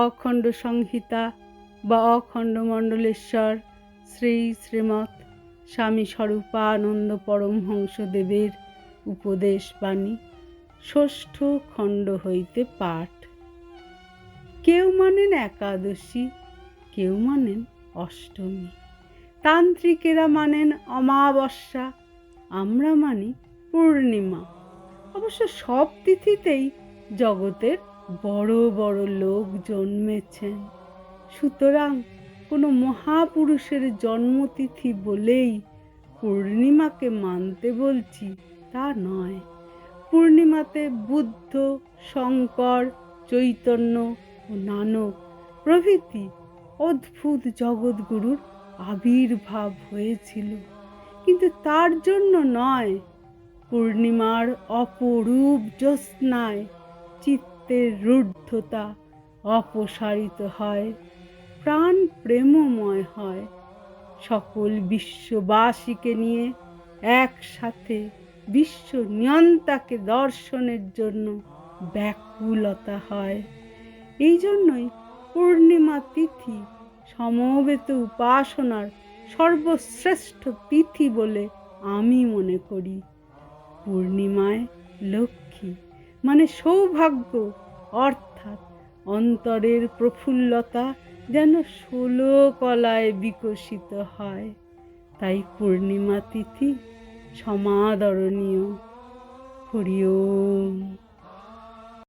অখণ্ড সংহিতা বা অখণ্ড মণ্ডলেশ্বর, শ্রী শ্রীমৎ স্বামী স্বরূপানন্দ পরমহংসদেবের উপদেশ বাণী, ষষ্ঠ খণ্ড হইতে পাঠ। কেউ মানেন একাদশী, কেউ মানেন অষ্টমী। তান্ত্রিকেরা মানেন অমাবস্যা, আমরা মানি পূর্ণিমা। অবশ্য সব তিথিতেই জগতের বড় বড় লোক জন্মেছেন। সুতরাং কোনো মহাপুরুষের জন্মতিথি বলেই পূর্ণিমাকে মানতে বলছি তা নয়। পূর্ণিমাতে বুদ্ধ, শঙ্কর, চৈতন্য ও নানক প্রভৃতি অদ্ভুত জগৎগুরুর আবির্ভাব হয়েছিল। কিন্তু তার জন্য নয়, পূর্ণিমার অপরূপ জ্যোৎস্নায় চিত্তের রুদ্ধতা অপসারিত হয়, প্রাণ প্রেমময় হয়। সকল বিশ্ববাসীকে নিয়ে একসাথে বিশ্ব নিয়ন্তাকে দর্শনের জন্য ব্যাকুলতা হয়। এই জন্যই পূর্ণিমা তিথি সমবেত উপাসনার সর্বশ্রেষ্ঠ তিথি বলে আমি মনে করি। পূর্ণিমায় লক্ষ্মী মানে সৌভাগ্য, অর্থাৎ অন্তরের প্রফুল্লতা যেন ষোলো কলায় বিকশিত হয়। তাই পূর্ণিমা তিথি সমাদরণীয়। হরি ওম।